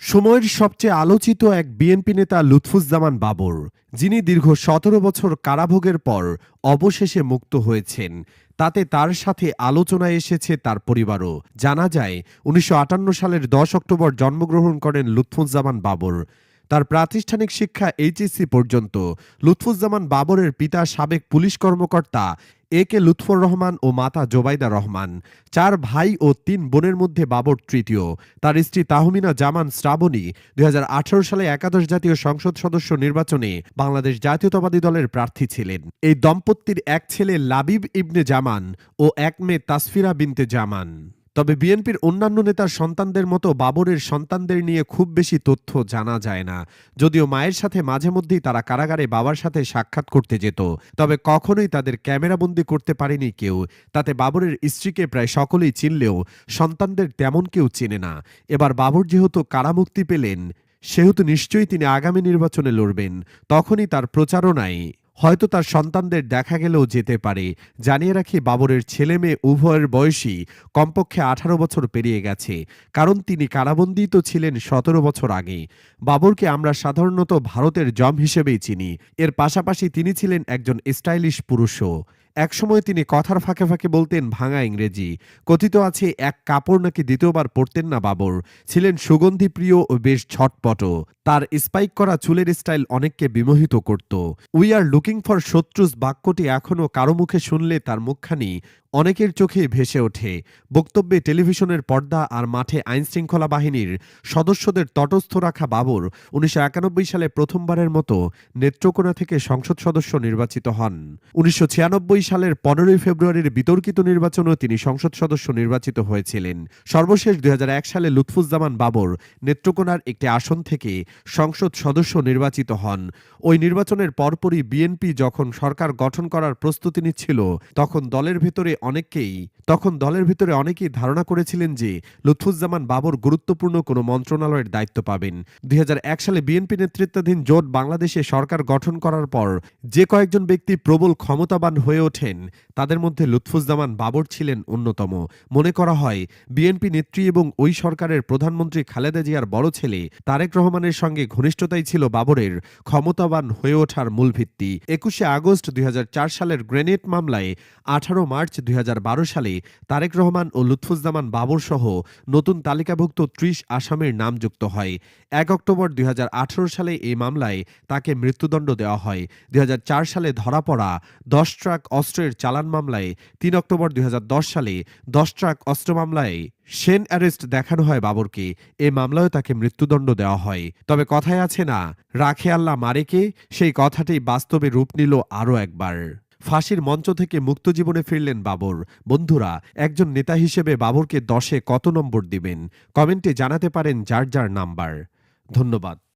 সময়ের সবচেয়ে আলোচিত এক বিএনপি নেতা লুৎফুজ্জামান বাবর, যিনি দীর্ঘ সতেরো বছর কারাভোগের পর অবশেষে মুক্ত হয়েছেন। তাতে তার সাথে আলোচনায় এসেছে তার পরিবারও। জানা যায়, উনিশশো আটান্ন সালের দশ অক্টোবর জন্মগ্রহণ করেন লুৎফুজ্জামান বাবর। তার প্রাতিষ্ঠানিক শিক্ষা এইচএসসি পর্যন্ত। লুৎফুজ্জামান বাবরের পিতা সাবেক পুলিশ কর্মকর্তা এ কে লুৎফর রহমান ও মাতা জোবাইদা রহমান। চার ভাই ও তিন বোনের মধ্যে বাবর তৃতীয়। তার স্ত্রী তাহমিনা জামান শ্রাবণী দুই হাজার আঠেরো সালে একাদশ জাতীয় সংসদ সদস্য নির্বাচনে বাংলাদেশ জাতীয়তাবাদী দলের প্রার্থী ছিলেন। এই দম্পতির এক ছেলে লাবিব ইবনে জামান ও এক মেয়ে তাসফিরা বিনতে জামান। তবে বিএনপির অন্যান্য নেতার সন্তানদের মতো বাবরের সন্তানদের নিয়ে খুব বেশি তথ্য জানা যায় না। যদিও মায়ের সাথে মাঝে মধ্যেই তারা কারাগারে বাবার সাথে সাক্ষাৎ করতে যেত, তবে কখনোই তাদের ক্যামেরাবন্দি করতে পারেনি কেউ। তাতে বাবরের স্ত্রীকে প্রায় সকলেই চিনলেও সন্তানদের তেমন কেউ চেনে না। এবার বাবর যেহেতু কারামুক্তি পেলেন, সেহেতু নিশ্চয়ই তিনি আগামী নির্বাচনে লড়বেন, তখনই তার প্রচারণায় হয়তো তার সন্তানদের দেখা গেলেও যেতে পারে। জানিয়ে রাখি বাবরের ছেলে মেয়ে উভয়ের বয়সী, কমপক্ষে আঠারো বছর পেরিয়ে গেছে, কারণ তিনি কারাবন্দী তো ছিলেন সতেরো বছর আগে। বাবরকে আমরা সাধারণত ভারতের জম হিসেবেই চিনি। এর পাশাপাশি তিনি ছিলেন একজন স্টাইলিশ পুরুষও। একসময় তিনি কথার ফাঁকে ফাঁকে বলতেন, ভাঙা ইংরেজি। কথিত আছে, এক কাপড় নাকি দ্বিতীয়বার পরতেন না বাবর। ছিলেন সুগন্ধি প্রিয় ও বেশ ছটপট। তার স্পাইক করা চুলের স্টাইল অনেককে বিমোহিত করত। উই আর লুকিং ফর শত্রুস বাক্যটি এখনও কারও মুখে শুনলে তার মুখখানি অনেকের চোখে ভেসে ওঠে। বক্তব্যে টেলিভিশনের পর্দা আর মাঠে আইনশৃঙ্খলা বাহিনীর সদস্যদের তটস্থ রাখা বাবর উনিশশো একানব্বই সালে প্রথমবারের মতো নেত্রকোনা থেকে সংসদ সদস্য নির্বাচিত হন। উনিশশো ছিয়ানব্বই সালের পনেরোই ফেব্রুয়ারির বিতর্কিত নির্বাচনেও তিনি সংসদ সদস্য নির্বাচিত হয়েছিলেন। সর্বশেষ দু হাজার এক সালে লুৎফুজ্জামান বাবর নেত্রকোনার একটি আসন থেকে সংসদ সদস্য নির্বাচিত হন। ওই নির্বাচনের পরপরই বিএনপি যখন সরকার গঠন করার প্রস্তুতি নিচ্ছিল, তখন দলের ভেতরে অনেককেই, তখন দলের ভিতরে অনেকেই ধারণা করেছিলেন যে লুৎফুজ্জামান বাবর গুরুত্বপূর্ণ কোনো মন্ত্রণালয়ের দায়িত্ব পাবেন। দুই হাজার এক সালে বিএনপি নেতৃত্বাধীন জোট বাংলাদেশে সরকার গঠন করার পর যে কয়েকজন ব্যক্তি প্রবল ক্ষমতাবান হয়ে ওঠেন, তাদের মধ্যে লুৎফুজ্জামান বাবর ছিলেন অন্যতম। মনে করা হয়, বিএনপি নেত্রী এবং ওই সরকারের প্রধানমন্ত্রী খালেদা জিয়ার বড় ছেলে তারেক রহমানের সঙ্গে ঘনিষ্ঠতাই ছিল বাবরের ক্ষমতাবান হয়ে ওঠার মূল ভিত্তি। একুশে আগস্ট দুই হাজার চার সালের গ্রেনেড মামলায় আঠারো মার্চ দুই হাজার বারো সালে তারেক রহমান ও লুৎফুজ্জামান বাবর সহ নতুন তালিকাভুক্ত ত্রিশ আসামির নাম যুক্ত হয়। এক অক্টোবর দুই হাজার আঠারো সালে এই মামলায় তাকে মৃত্যুদণ্ড দেওয়া হয়। দুই হাজার চার সালে ধরা পড়া দশ ট্রাক অস্ত্রের চালান মামলায় তিন অক্টোবর দুই হাজার দশ সালে দশ ট্রাক অস্ত্র মামলায় সেন অ্যারেস্ট দেখানো হয় বাবরকে। এ মামলায় তাকে মৃত্যুদণ্ড দেওয়া হয়। তবে কথায় আছে না, রাখে আল্লাহ মারেকে, সেই কথাটি বাস্তবে রূপ নিল আরও একবার। ফাঁসির মঞ্চ থেকে মুক্ত জীবনে ফিরলেন বাবর। বন্ধুরা, একজন নেতা হিসেবে বাবরকে দশে কত নম্বর দিবেন? কমেন্টে জানাতে পারেন যার যার নাম্বার। ধন্যবাদ।